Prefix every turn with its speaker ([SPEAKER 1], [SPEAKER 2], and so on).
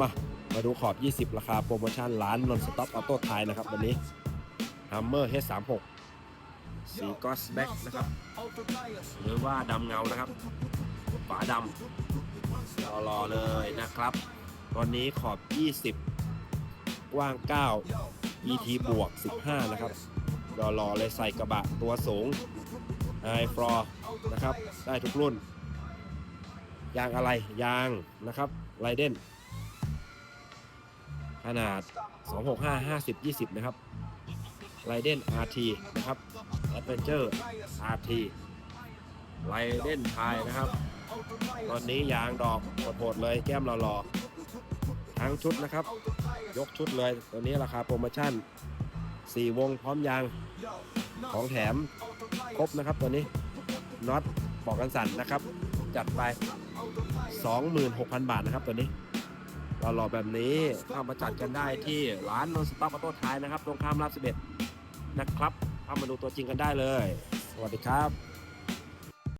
[SPEAKER 1] มา มาดูขอบ 20 ราคาโปรโมชั่นร้านนนสต็อปออโต้ไทยนะครับ วันนี้ Hammer H36 สีกอสแบ็กนะครับ หรือว่าดำเงานะครับ ฝาดำรอๆเลยนะครับ ตอนนี้ขอบ 20 กว้าง 9 ET บวก 15 นะครับ รอๆเลยใส่กระบะตัวสูง i f l o r นะครับ ได้ทุกรุ่น ยางอะไรยางนะครับไรเดนขนาด 265 50 20 นะครับไรเดน RT นะครับ Adventure RT ไรเดนไทยนะครับ ตอนนี้ยางดอกโหดๆเลยแก้มรอๆทั้งชุดนะครับ ยกชุดเลยตัวนี้ราคาโปรโมชั่น 4 วงพร้อมยางของแถมครบนะครับตัวนี้น็อตบอกกันสั่นนะครับ จัดไป 26,000 บาทนะครับตัวนี้เราหล่อแบบนี้เข้ามาจัดกันได้ที่ร้านนนสต็อปออโต้ท้ายนะครับ ตรงข้ามราบ11 นะครับเข้ามาดูตัวจริงกันได้เลย สวัสดีครับ